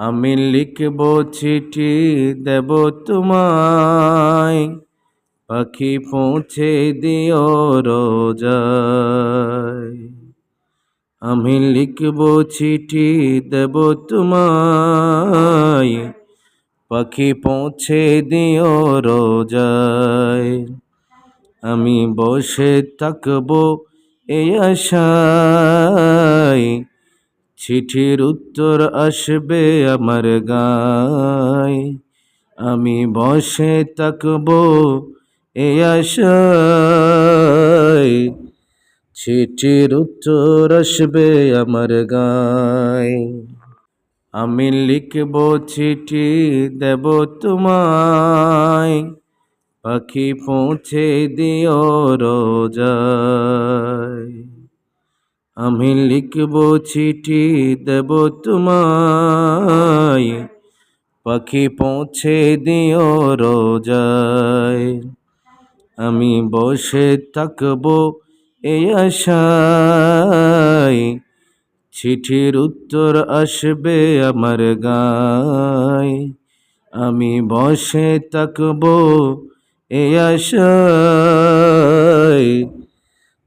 আমি লিখব চিঠি দেব তোমায়। পাখি পৌঁছে দিও রোজায়। আমি লিখব চিঠি দেব তোমায়। পাখি পৌঁছে দিও রোজায়। আমি বসে থাকব এই আশায়। চিঠির উত্তর আসবে আমার গায়। আমি বসে থাকব এই আশায়। চিঠির উত্তর আসবে আমার গায়। আমি লিখব চিঠি, দেব তোমায়। পাখি পৌঁছে দিও রোজায়। আমি লিখব চিঠি দেব তোমায়। পাখি পৌঁছে দিও রোজায়। আমি বসে থাকব এই আশায়। চিঠির উত্তর আসবে আমার গায়। আমি বসে থাকব এই আশায়।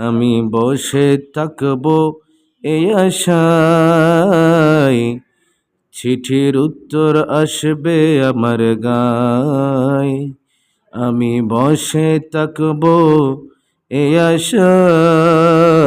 আমি বসে থাকব এই আশায়। চিঠির উত্তর আসবে আমার গায়। আমি বসে থাকব এই আশায়।